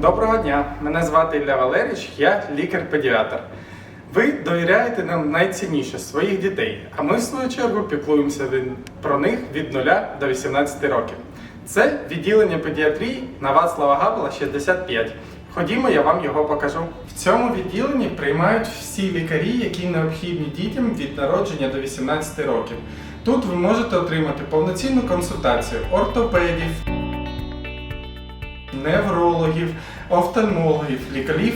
Доброго дня! Мене звати Ілля Валерійович, я лікар-педіатр. Ви довіряєте нам найцінніше своїх дітей, а ми, в свою чергу, піклуємося про них від 0 до 18 років. Це відділення педіатрії на Вацлава Гавела 65. Ходімо, я вам його покажу. В цьому відділенні приймають всі лікарі, які необхідні дітям від народження до 18 років. Тут ви можете отримати повноцінну консультацію ортопедів, неврологів, офтальмологів, лікарів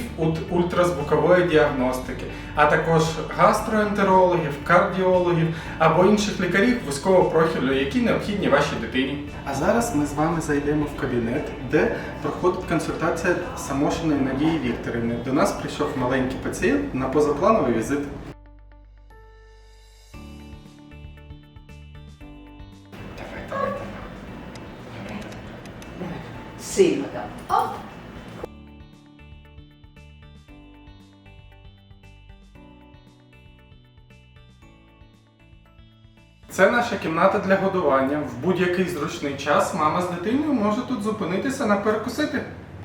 ультразвукової діагностики, а також гастроентерологів, кардіологів або інших лікарів вузького профілю, які необхідні вашій дитині. А зараз ми з вами зайдемо в кабінет, де проходить консультація Самошиної Надії Вікторівни. До нас прийшов маленький пацієнт на позаплановий візит. Sì, madame. Oh, Це наша кімната для годування. В будь-який зручний час мама з дитиною може тут зупинитися на перекусити.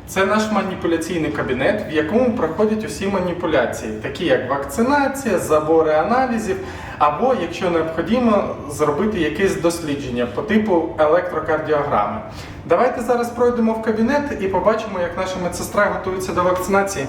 Це наш маніпуляційний кабінет, в якому проходять усі маніпуляції, такі як вакцинація, забори аналізів, або, якщо необхідно, зробити якесь дослідження по типу електрокардіограми. Давайте зараз пройдемо в кабінет і побачимо, як наша медсестра готується до вакцинації.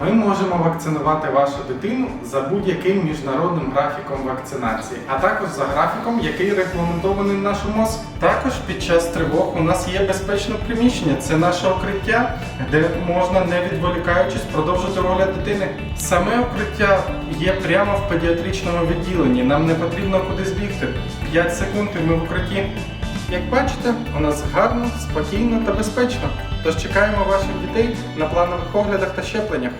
Ми можемо вакцинувати вашу дитину за будь-яким міжнародним графіком вакцинації, а також за графіком, який регламентований в нашому МОЗ. Також під час тривог у нас є безпечне приміщення. Це наше укриття, де можна, не відволікаючись, продовжити огляд дитини. Саме укриття є прямо в педіатричному відділенні. Нам не потрібно кудись бігти. 5 секунд і ми в укритті. Як бачите, у нас гарно, спокійно та безпечно. Тож чекаємо ваших дітей на планових оглядах та щепленнях.